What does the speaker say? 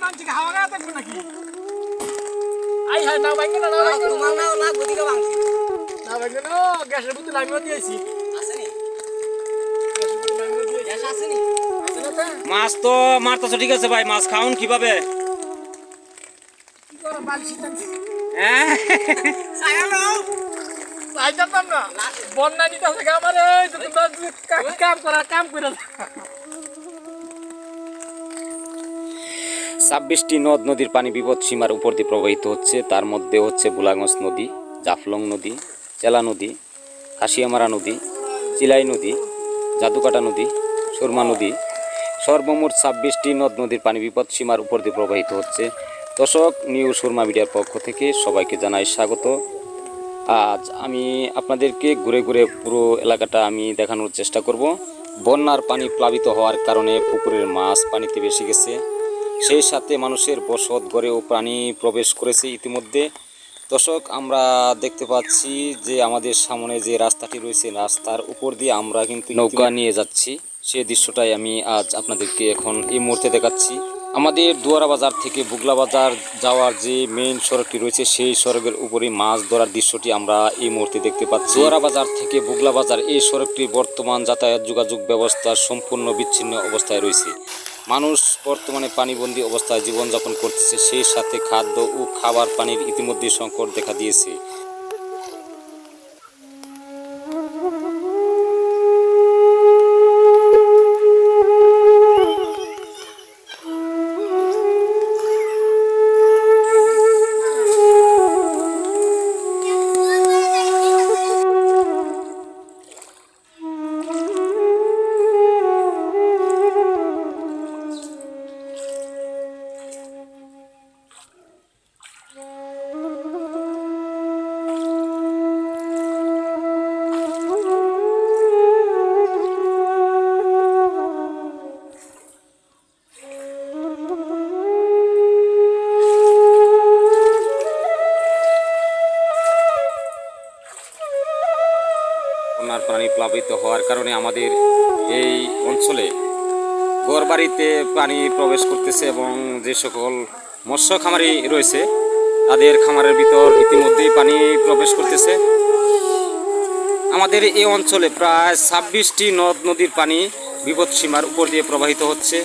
নামছি হাওয়া গায়ে থাকব নাকি? আই হাই না ভাঙ্গে না না তোমার নাও না গদিকে ভাঙছি না ভাঙ্গে না গ্যাসের বোতল আমিও দিয়েছি। আসেনি। গ্যাসের বোতল আমিও দিয়েছি। গ্যাস আসেনি। আছে না তা? মাছ তো মারতেছো ঠিক আছে ভাই মাছ খাওন কীভাবে? কি করো বালছি টানছি হ্যাঁ? বন্যা নিতে আছে আমার এই তো তোমরা যে কা- কাম করা কাম করে ছাব্বিশটি নদ নদীর পানি বিপদ সীমার উপর দিয়ে প্রবাহিত হচ্ছে। তার মধ্যে হচ্ছে বুলাগঞ্জ নদী, জাফলং নদী, চেলা নদী কাশিয়ামারা নদী, চিলাই নদী, জাদুকাটা নদী, সুরমা নদী। সর্বমোট ছাব্বিশটি নদ নদীর পানি বিপদ সীমার উপর দিয়ে প্রবাহিত হচ্ছে। দর্শক, নিউ সুরমা মিডিয়ার পক্ষ থেকে সবাইকে জানাই স্বাগত। আজ আমি আপনাদেরকে ঘুরে ঘুরে পুরো এলাকাটা আমি দেখানোর চেষ্টা করব। বন্যার পানি প্লাবিত হওয়ার কারণে পুকুরের মাছ পানিতে বেশি গেছে। সেই সাথে মানুষের বসত গড়েও প্রাণী প্রবেশ করেছে ইতিমধ্যে। দর্শক আমরা দেখতে পাচ্ছি যে আমাদের সামনে যে রাস্তাটি রয়েছে রাস্তার উপর দিয়ে আমরা কিন্তু নৌকা নিয়ে যাচ্ছি। সেই দৃশ্যটাই আমি আজ আপনাদেরকে এখন এই মুহূর্তে দেখাচ্ছি। আমাদের দুয়ারা বাজার থেকে বুগলা বাজার যাওয়ার যে মেইন সড়কটি রয়েছে সেই সড়কের উপরে মাছ ধরার দৃশ্যটি আমরা এই মুহূর্তে দেখতে পাচ্ছি। দুয়ারা বাজার থেকে বুগলা বাজার এই সড়কটি বর্তমান যাতায়াত যোগাযোগ ব্যবস্থা সম্পূর্ণ বিচ্ছিন্ন অবস্থায় রয়েছে। মানুষ বর্তমানে পানিবন্দী অবস্থায় জীবনযাপন করতেছে, সেই সাথে খাদ্য ও খাবার পানির ইতিমধ্যে সংকট দেখা দিয়েছে। বন্যার পানি প্লাবিত হওয়ার কারণে আমাদের এই অঞ্চলে ঘরবাড়িতে পানি প্রবেশ করতেছে এবং যে সকল মৎস্য খামারি রয়েছে, তাদের খামারের ভিতর ইতিমধ্যেই পানি প্রবেশ করতেছে। আমাদের এই অঞ্চলে প্রায় ছাব্বিশটি নদ নদীর পানি বিপদসীমার উপর দিয়ে প্রবাহিত হচ্ছে।